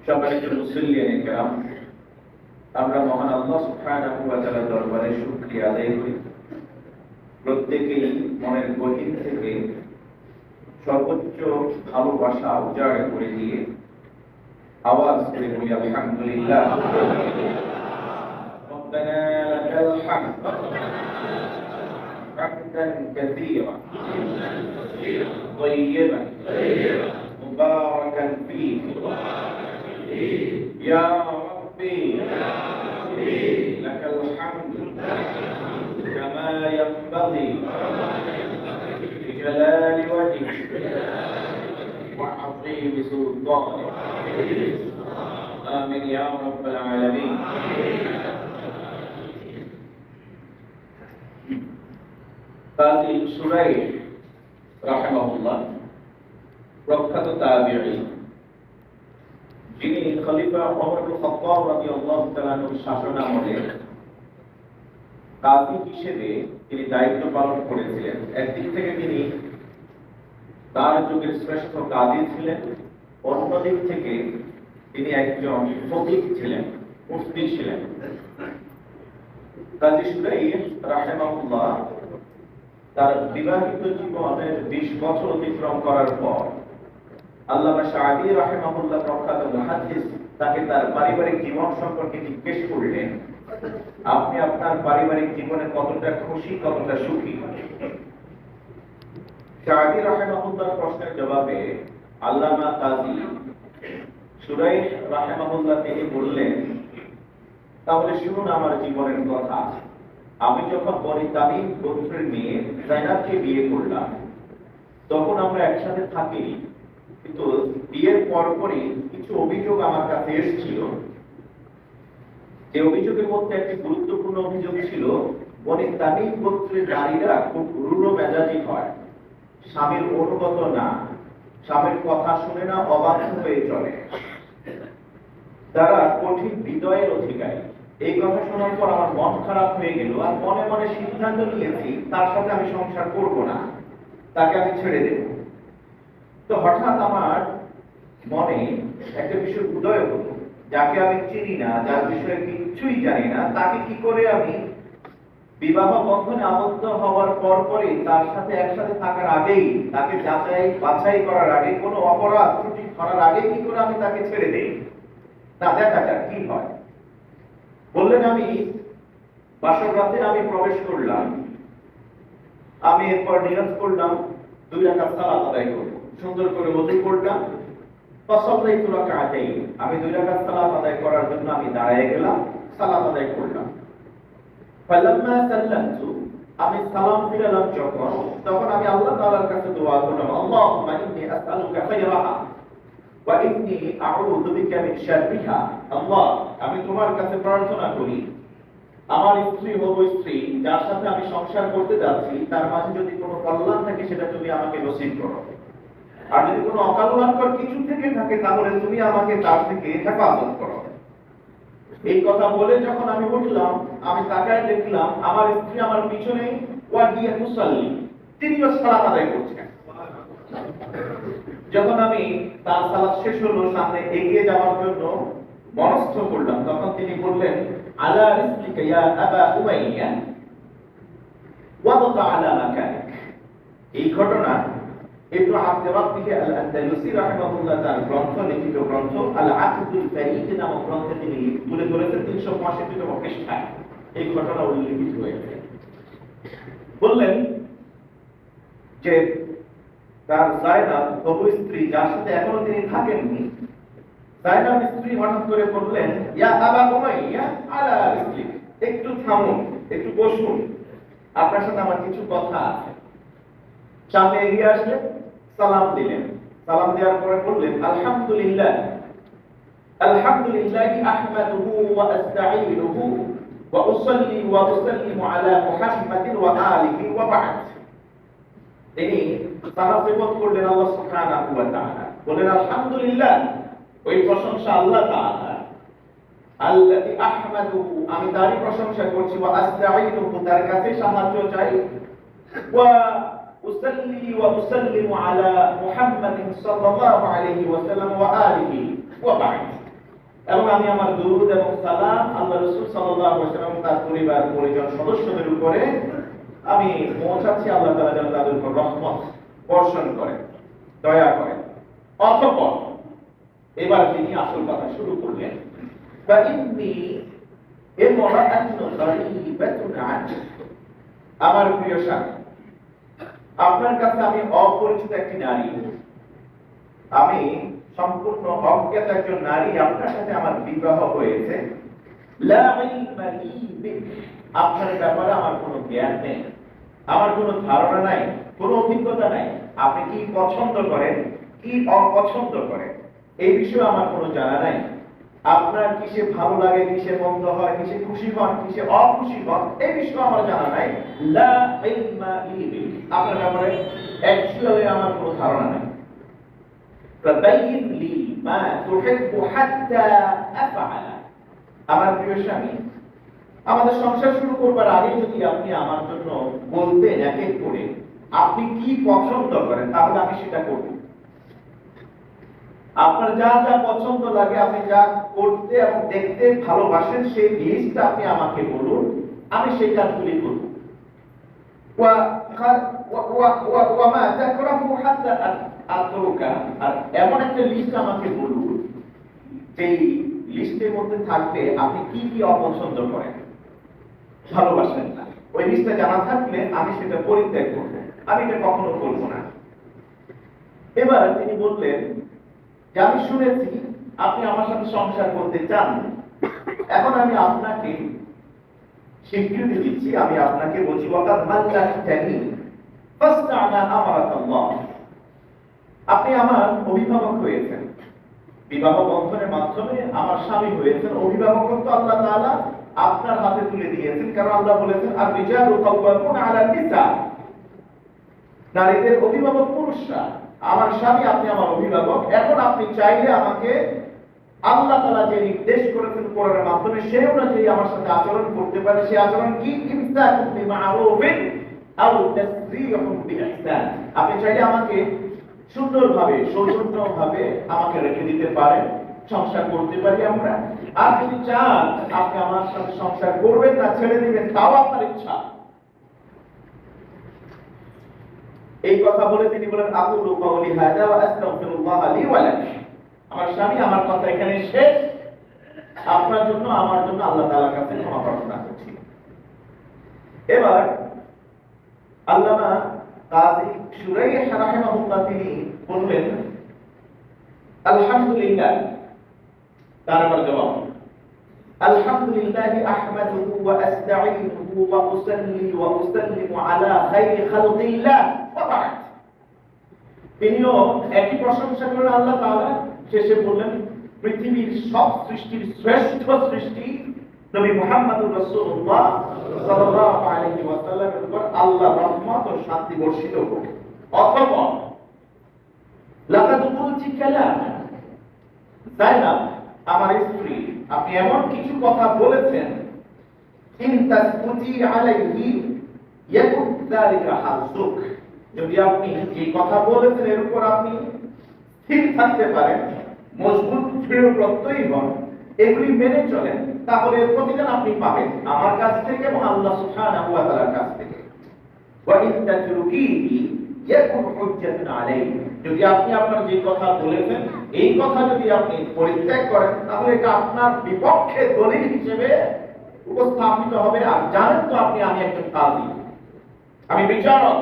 সম্মানিত মুসলিয়ান কেরাম আমরা মহান আল্লাহ সুবহানাহু ওয়া তাআলার দরবারে শুকরিয়া আদায় করি প্রত্যেকেই মনের গভীর থেকে সর্বোচ্চ ভালোবাসা উজাড় করে দিয়ে আওয়াজ করে বলি আলহামদুলিল্লাহ ربنا لك الحمد حمدا كثيرا طيبا مباركا فيه يا ربي لك الحمد كما ينبغي بجلال وجهك وعظيم سلطانك آمين يا رب العالمين কাজী সুরাই রাহেমাহুল্লাহ প্রখ্যাত তাবিঈ যিনি খলিফা ওমর ইবনে খাত্তাব রাদিয়াল্লাহু তাআলা আনহুর শাসনামলে কাজী হিসেবে তিনি দায়িত্ব পালন করেছিলেন। একদিক থেকে তিনি তার যুগের শ্রেষ্ঠ কাজী ছিলেন অন্যদিক থেকে তিনি একজন ফকিহ ছিলেন, মুফতি ছিলেন। কাজী সুরাই রাহেমাহুল্লাহ তার বিবাহিত জীবনের বিশ বছর অতিক্রম করার পর আল্লামা শাহি রাহেমাহুল্লাহ প্রখ্যাত মুহাদ্দিস তাকে তার পারিবারিক জীবন সম্পর্কে জিজ্ঞেস করলেন, আপনি আপনার পারিবারিক জীবনে কতটা খুশি, কতটা সুখী? শাহি রাহেমাহুল্লাহর প্রশ্নের জবাবে আল্লামা কাজী সুরাই তিনি বললেন, তাহলে শুনুন আমার জীবনের কথা। আমি যখন বনি তামিম গোত্রের মেয়ে জাইনাবকে বিয়ে করলাম, তখন আমরা একসাথে থাকি, কিন্তু বিয়ের পরপরই কিছু অভিযোগ আমার কাছে এসেছিল। যে অভিযোগের মধ্যে একটি গুরুত্বপূর্ণ অভিযোগ ছিল বনি তামিম গোত্রের নারীরা খুব রূঢ় মেজাজি হয়। স্বামীর অনুগত না, স্বামীর কথা শুনে না অবাধ্য হয়ে চলে। তারা কঠিন হৃদয়ের অধিকারী। এই কথা শোনার পর আমার মন খারাপ হয়ে গেল, আর মনে মনে সিদ্ধান্ত নিয়েছি, তার সাথে আমি সংসার করব না, তাকে আমি ছেড়ে দেব। তো হঠাৎ আমার মনে একটা বিষয় উদয় হলো, যাকে আমি চিনি না, যার বিষয়ে কিছুই জানি না, তাকে কি করে আমি বিবাহ বন্ধনে আবদ্ধ হওয়ার পর পরে তার সাথে একসাথে থাকার আগেই, তাকে যাচাই বাছাই করার আগে, কোনো অপরাধ ত্রুটি করার আগে কি করে আমি তাকে ছেড়ে দেই? তা দেখা যাক কি হয়। বললেন আমি, বাসর রাতে আমি প্রবেশ করলাম। আমি এরপর নিয়ত করলাম, দুই রাকাত সালাত আদায় করব। সুন্দর করে ওযু করলাম। আমি দুই রাকাত সালাত আদায় করার জন্য আমি গেলাম, সালাত আদায় করলাম। ফালাম্মা আমি সালাম ফিরালাম যখন, তখন আমি আল্লাহ তাআলার কাছে দোয়া করলাম, আল্লাহুম্মা ইন্নী আসআলুকা খায়রাহা ওয়া ইন্নী আউযু বিকা মিন শাররিহা। আল্লাহ, আমি তোমার কাছে প্রার্থনা করি, আমার স্ত্রী হব স্ত্রী, যার সাথে আমি সংসার করতে যাচ্ছি, তার মাঝে যদি কোনো কল্যাণ থাকে, সেটা তুমি আমাকে নসিব করো। আর যদি কোনো অকল্যাণকর কিছু থেকে থাকে, তাহলে তুমি আমাকে তার থেকে হেফাজত করো। এই কথা বলে যখন আমি উঠলাম, আমি তাকায় দেখলাম আমার স্ত্রী আমার পিছনে ওয়াহিয়া মুসাল্লি, তিনিও সালাত আদায় করছেন। যখন আমি তার সালাত শেষ হলো, সামনে এগিয়ে যাওয়ার জন্য মনস্থ করলাম, তখন তিনি বললেন, আলা রিসলিকা ইয়া আবা উমাইয়া? ওয়াবকা আলা মাকানিক এই ঘটনা ইবনু রাব্বিহ আল আন্দালুসি রাহিমাহুল্লাহ তার গ্রন্থ, লিখিত গ্রন্থ আল আকদুল ফারিদ নামক গ্রন্থে তিনি তুলে ধরেছেন 365 তম পৃষ্ঠায়। এই ঘটনা উল্লেখিত হয়েছে। বললেন যে তার স্ত্রী, যার সাথে এখনও তিনি থাকেননি, জায়নাব স্ত্রী হঠাৎ করে বললেন, ইয়া আবা উমাইয়া আলা একটু থামুন, একটু বসুন, আপনার সাথে আমার কিছু কথা আছে। সামনে এগিয়ে আসলেন। সালাম দিলেন। সালাম দেওয়ার পরে বললেন, আলহামদুলিল্লাহ। আলহামদুলিল্লাহ আহমাদুহু ওয়া আস্তাঈনুহু ওয়া উসাল্লি ওয়া উসাল্লিমু আলা মুহাম্মাদিন ওয়া আলিহি ওয়া বা'দ। তিনি তারাফিবত করলেন আল্লাহ সুবহানাহু ওয়া তাআলা। বলেন আলহামদুলিল্লাহ। ওই প্রশংসা আল্লাহ তাআলা। আল্লাযী আহমাদুহু, আমি তারই প্রশংসা করছি, ওয়া আস্তাঈনুহু, তার কাছে সাহায্য চাই। ওয়া উসাল্লি ওয়া উসাল্লিমু আলা মুহাম্মাদিন সাল্লাল্লাহু আলাইহি ওয়াসাল্লাম ওয়া আলিহি ওয়া বা'দ এবং আমি আমার দুরুদ এবং সালাম আল্লাহ রসুল সাল্লাল্লাহু আলাইহি ওয়াসাল্লাম তার পরিবার পরিজন সদস্যদের উপরে আমি পৌঁছাচ্ছি আল্লাহ তাআলা যেন তাদের উপর রহমত বর্ষণ করেন দয়া করেন অতঃপর এবার তিনি আসল কথা শুরু করলেন فإني امرأة غريبة عنك আমার প্রিয় স্বামী আপনার কাছে আমি অপরিচিত একটি নারী। আমি সম্পূর্ণ অজ্ঞাত একজন নারী, আপনার সাথে আমার বিবাহ হয়েছে। আপনার ব্যাপারে আমার কোনো জ্ঞান নেই। আমার কোনো ধারণা নাই, কোনো অভিজ্ঞতা নাই। আপনি কি পছন্দ করেন? কি অপছন্দ করেন? এই বিষয়ে আমার কোনো জানা নাই। আপনার কিসে ভালো লাগে, কিসে মন্দ হয়, কিসে খুশি হন, কিসে অখুশি হন, এই বিষয়ে আমার জানা নাই। লা ইলমা লি। আপনার ব্যাপারে অ্যাকচুয়ালি আমার কোনো ধারণা নাই فبين لي ما تحب حتى أفعل আমার প্রিয় স্বামী আমাদের সংসার শুরু করবার আগে যদি আপনি আমার জন্য বলতেন এক এক করে আপনি কি পছন্দ করেন তাহলে আমি সেটা করব আপনার যা যা পছন্দ লাগে আপনি যা করতে এবং দেখতে ভালোবাসেন সেই লিস্টটা আপনি আমাকে বলুন আমি সেই কাজগুলি করব এমন একটা লিস্ট আমাকে বলুন যেই লিস্টের মধ্যে থাকবে আপনি কি কি অপছন্দ করেন ভালোবাসেন না ওই লিস্টটা জানা থাকলে আমি সেটা পরিত্যাগ করব আমি এটা কখনো করব না এবার তিনি বললেন যে আমি শুনেছি আপনি আমার সাথে সংসার করতে চান। এখন আমি আপনাকে স্বীকৃতি দিচ্ছি, আমি আপনাকে বলছি আপনি আমার অভিভাবক হয়েছেন। বিবাহ বন্ধনের মাধ্যমে আমার স্বামী হয়েছেন। অভিভাবকত্ব আল্লাহ তাআলা আপনার হাতে তুলে দিয়েছেন, কারণ আল্লাহ বলেছেন আর আলা নিসা। নারীদের অভিভাবক পুরুষরা, আমার স্বামী, আপনি আমার অভিভাবক। এখন আপনি চাইলে আমাকে আল্লাহ তাআলা যে নির্দেশ করেছেন কোরআনের মাধ্যমে, সেই অনুযায়ী আমার সাথে আচরণ করতে পারে। সেই আচরণ কি? আপনি চাইলে আমাকে সুন্দরভাবে, সৌজন্যভাবে আমাকে রেখে দিতে পারেন। সংসার করতে পারি আমরা। আর যদি চান, আপনি আমার সাথে সংসার করবেন না, ছেড়ে দিবেন, তাও আপনার ইচ্ছা। এই কথা বলে তিনি বলেন, আকুলু কাউলি হাযা ওয়া আস্তাগফিরুল্লাহ লি ওয়া লাক। আমার স্বামী আমার কথা এখানে শেষ। আপনার জন্য, আমার জন্য আল্লাহ তালার কাছে ক্ষমা প্রার্থনা করছি। এবার আল্লামা কাজী সুরাই তিনি বললেন আলহামদুলিল্লাহ। তার জবাব, আলহামদুলিল্লাহ তিনিও একই প্রশংসা করলেন আল্লাহ শেষে বললেন, পৃথিবীর সব সৃষ্টির শ্রেষ্ঠ সৃষ্টি নবী মুহাম্মদুর রাসূলুল্লাহ সাল্লাল্লাহু আলাইহি উপর আল্লাহ রহমত ও শান্তি বর্ষিত হোক। অথবা, লাকাদ কুলতি কালাম, জাইনাব, আমার স্ত্রী, আপনি এমন কিছু কথা বলেছেন, ইন তাসকুতি আলাইহি ইয়াকুন যালিকা যদি আপনি এই কথা বলেছেন, এর উপর আপনি স্থির থাকতে পারেন মজবুত দৃঢ় প্রত্যয়ী হন এগুলি মেনে চলেন, তাহলে এর প্রতিদান আপনি পাবেন আমার কাছ থেকে এবং আল্লাহ সুবহানাহু ওয়া তাআলার কাছ থেকে। ওয়া ইন ইয়াকুন হুজ্জাতুন আলাইহি। যদি আপনি আপনার যে কথা বলেছেন, এই কথা যদি আপনি পরিত্যাগ করেন, তাহলে এটা আপনার বিপক্ষে দলিল হিসেবে উপস্থাপিত হবে। আর জানেন তো আপনি আমি একজন কাজী। আমি বিচারক।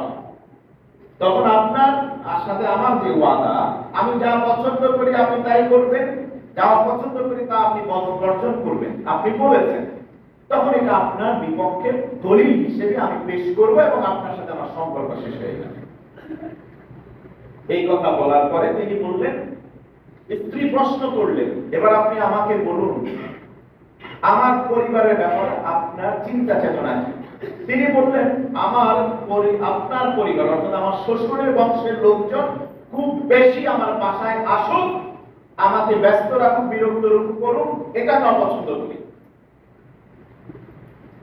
তখন আপনার সাথে আমার যে ওয়াদা, আমি যা পছন্দ করি তাই করবেন যা অপছন্দ করি তা আপনি বর্জন করবেন। আপনি বলেছেন, তখন এটা আপনার বিপক্ষে দলিল হিসেবে আমি পেশ করব এবং আপনার সাথে আমার সম্পর্ক শেষ হয়ে যাবে। এই কথা বলার পরে তিনি বললেন, স্ত্রী প্রশ্ন করলেন, এবার আপনি আমাকে বলুন, আমার পরিবারের ব্যাপারে আপনার চিন্তা চেতনা কি? তিনি বললেন, আমার আপনার পরিবার, অর্থাৎ আমার শ্বশুরের বংশের লোকজন খুব বেশি আমার বাসায় আসুক আমাকে ব্যস্ত রাখুক বিরক্ত করুক এটা আমি অপছন্দ করি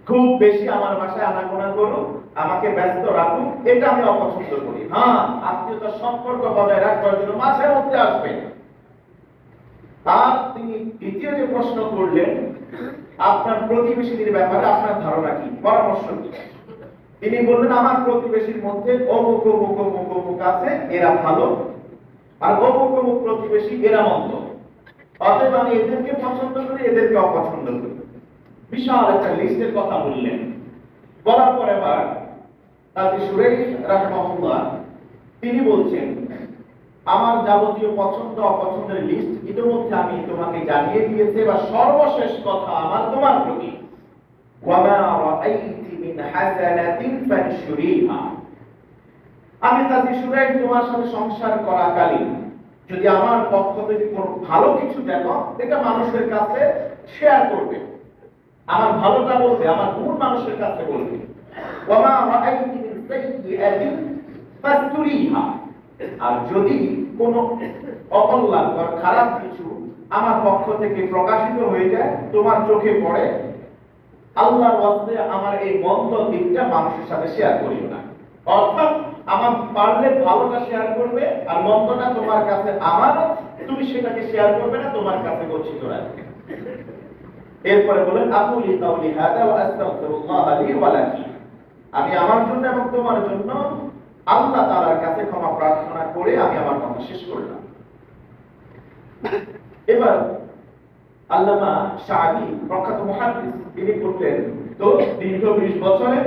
খুব বেশি আমার বাসায় আনাগোনা করুক আমাকে ব্যস্ত রাখুক এটা আমি অপছন্দ করি। হ্যাঁ আত্মীয়তার সম্পর্ক বজায় রাখবার জন্য মাঝে মধ্যে আসবে আর তিনি দ্বিতীয় যে প্রশ্ন করলেন, আপনার প্রতিবেশীদের ব্যাপারে আপনার ধারণা কি? পরামর্শ কি? তিনি বললেন, আমার প্রতিবেশীর মধ্যে অমুক অমুক অমুক অমুক আছে, এরা ভালো আর অমুক প্রতিবেশী এরা মন্দ। অতএব আমি এদেরকে পছন্দ করি, এদেরকে অপছন্দ করি। বিশাল একটা লিস্টের কথা বললেন। বলার পর এবার তাতে সুরেশ রাহমাহুল্লাহ, তিনি বলছেন, আমার যাবতীয় পছন্দ, অপছন্দের লিস্ট ইতিমধ্যে আমি তোমাকে জানিয়ে দিয়েছি বা সর্বশেষ কথা আমার তোমার প্রতি। ওয়ামা রাআইতি মিন হাসানাতিন ফানশুরিহা। আমি তাতে সুরাই তোমার সাথে সংসার করাকালীন, যদি আমার পক্ষ থেকে কোনো ভালো কিছু দেখো, এটা মানুষের কাছে শেয়ার করবে। আমার ভালোটা বলবে, আমার গুণ মানুষের কাছে বলবে। আর যদি কোনো অকল্যাণকর খারাপ কিছু আমার পক্ষ থেকে প্রকাশিত হয়ে যায়, তোমার চোখে পড়ে, আল্লাহর ওয়াস্তে আমার এই মন্দ দিকটা মানুষের সাথে শেয়ার করিও না। অর্থাৎ আমার পারলে ভালোটা শেয়ার করবে আর মন্দটা তোমার কাছে আমার, তুমি সেটাকে শেয়ার করবে না, তোমার কাছে গচ্ছিত রাখবে এরপরে বলেন আকুলি কাউলি হাদা ওয়া আস্তাগফিরুল্লাহ লি ওয়া লাকি। আমি আমার জন্য এবং তোমার জন্য আল্লাহ তাআলার কাছে ক্ষমা প্রার্থনা করে আমি আমার কথা শেষ করলাম। এবার আল্লামা শাহি, প্রখ্যাত মুহাদ্দিস, তিনি বললেন, তো দীর্ঘ 20 বছরে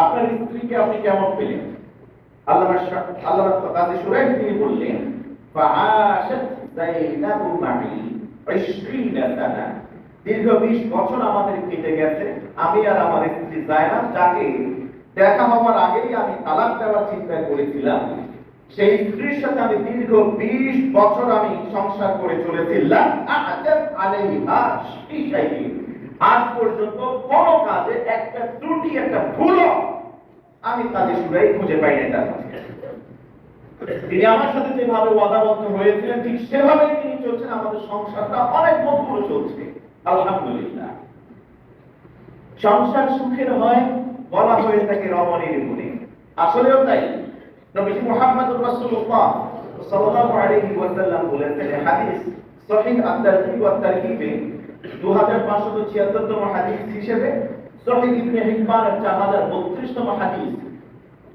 আপনার স্ত্রীকে আপনি কেমন পেলেন? আল্লামা শা- আল্লামা কাজী সুরাইহ তিনি বললেন, ফাআশাত যায়নাবু মা'i 20 সানা। দীর্ঘ 20 বছর আমাদের কেটে গেছে, আমি আর আমার স্ত্রী জায়নাব, যাকে দেখা হওয়ার আগেই আমি তালাক দেওয়ার চিন্তা করেছিলাম। সেই স্ত্রীর সাথে আমি দীর্ঘ 20 বছর আমি সংসার করে চলেছিলাম আজ পর্যন্ত কোন কাজে একটা ত্রুটি, একটা ভুলও আমি কাজে সুরাই খুঁজে পাই না। তিনি আমার সাথে যেভাবে ওয়াদাবদ্ধ হয়েছিলেন, ঠিক সেভাবেই তিনি চলছেন। আমাদের সংসারটা অনেক মধুর চলছে। আলহামদুলিল্লাহ। সংসার সুখের হয়, বলা হয়ে থাকে রমণীর গুণে আসলেও তাই। নবীজি সাল্লাল্লাহু আলাইহি ওয়াসাল্লাম হাদিস সহিহ আত-তারহিব ওয়া তারহিবে 2576 তম হাদিস হিসেবে সহিহ ইবনে হিব্বানের 4032 তম হাদিস